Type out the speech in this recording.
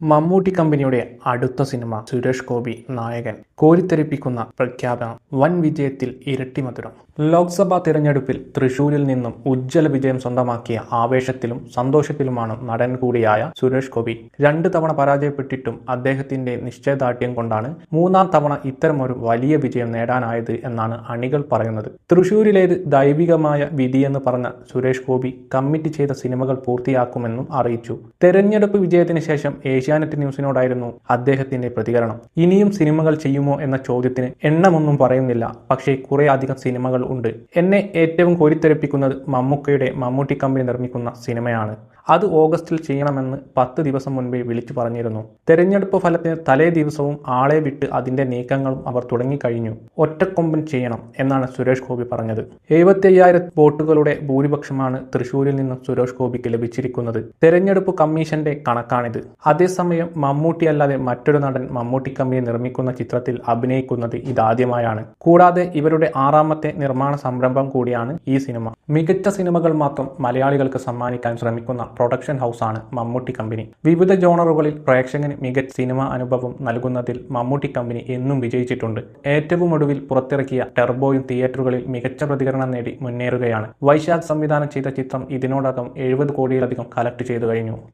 മമ്മൂട്ടി കമ്പനിയുടെ അടുത്ത സിനിമ സുരേഷ് ഗോപി നായകൻ കോരിത്തെരിപ്പിക്കുന്ന പ്രഖ്യാപനം വൻ വിജയത്തിൽ ഇരട്ടി മധുരം. ലോക്സഭാ തിരഞ്ഞെടുപ്പിൽ തൃശൂരിൽ നിന്നും ഉജ്ജ്വല വിജയം സ്വന്തമാക്കിയ ആവേശത്തിലും സന്തോഷത്തിലുമാണ് നടൻ കൂടിയായ സുരേഷ് ഗോപി. രണ്ട് തവണ പരാജയപ്പെട്ടിട്ടും അദ്ദേഹത്തിന്റെ നിശ്ചയദാർഢ്യം കൊണ്ടാണ് മൂന്നാം തവണ ഇത്തരമൊരു വലിയ വിജയം നേടാനായത് എന്നാണ് അണികൾ പറയുന്നത്. തൃശൂരിലേത് ദൈവികമായ വിധിയെന്ന് പറഞ്ഞ സുരേഷ് ഗോപി കമ്മിറ്റ് ചെയ്ത സിനിമകൾ പൂർത്തിയാക്കുമെന്നും അറിയിച്ചു. തെരഞ്ഞെടുപ്പ് വിജയത്തിന് ശേഷം ഏഷ്യാനെറ്റ് ന്യൂസിനോടായിരുന്നു അദ്ദേഹത്തിന്റെ പ്രതികരണം. ഇനിയും സിനിമകൾ ചെയ്യുമോ എന്ന ചോദ്യത്തിന് എണ്ണമൊന്നും പറയുന്നില്ല. പക്ഷേ കുറെ അധികം സിനിമകൾ ഉണ്ട്. എന്നെ ഏറ്റവും കോരിത്തെറിപ്പിക്കുന്നത് മമ്മൂക്കയുടെ മമ്മൂട്ടി കമ്പനി നിർമ്മിക്കുന്ന സിനിമയാണ്. അത് ഓഗസ്റ്റിൽ ചെയ്യണമെന്ന് പത്ത് ദിവസം മുൻപേ വിളിച്ചു പറഞ്ഞിരുന്നു. തെരഞ്ഞെടുപ്പ് ഫലത്തിന് തലേ ദിവസവും ആളെ വിട്ട് അതിന്റെ നീക്കങ്ങളും അവർ തുടങ്ങിക്കഴിഞ്ഞു. ഒറ്റക്കൊമ്പൻ ചെയ്യണം എന്നാണ് സുരേഷ് ഗോപി പറഞ്ഞത്. എഴുപത്തയ്യായിരം വോട്ടുകളുടെ ഭൂരിപക്ഷമാണ് തൃശൂരിൽ നിന്നും സുരേഷ് ഗോപിക്ക് ലഭിച്ചിരിക്കുന്നത്. തെരഞ്ഞെടുപ്പ് കമ്മീഷന്റെ കണക്കാണിത്. അതേസമയം മമ്മൂട്ടി അല്ലാതെ മറ്റൊരു നടൻ മമ്മൂട്ടി കമ്പനി നിർമ്മിക്കുന്ന ചിത്രത്തിൽ അഭിനയിക്കുന്നത് ഇതാദ്യമായാണ്. കൂടാതെ ഇവരുടെ ആറാമത്തെ നിർമ്മാണ സംരംഭം കൂടിയാണ് ഈ സിനിമ. മികച്ച സിനിമകൾ മാത്രം മലയാളികൾക്ക് സമ്മാനിക്കാൻ ശ്രമിക്കുന്ന പ്രൊഡക്ഷൻ ഹൗസാണ് മമ്മൂട്ടി കമ്പനി. വിവിധ ജോണറുകളിൽ പ്രേക്ഷകന് മികച്ച സിനിമ അനുഭവം നൽകുന്നതിൽ മമ്മൂട്ടി കമ്പനി എന്നും വിജയിച്ചിട്ടുണ്ട്. ഏറ്റവും ഒടുവിൽ പുറത്തിറക്കിയ ടെർബോയും തിയേറ്ററുകളിൽ മികച്ച പ്രതികരണം നേടി മുന്നേറുകയാണ്. വൈശാഖ് സംവിധാനം ചെയ്ത ചിത്രം ഇതിനോടകം എഴുപത് കോടിയിലധികം കളക്ട് ചെയ്തു കഴിഞ്ഞു.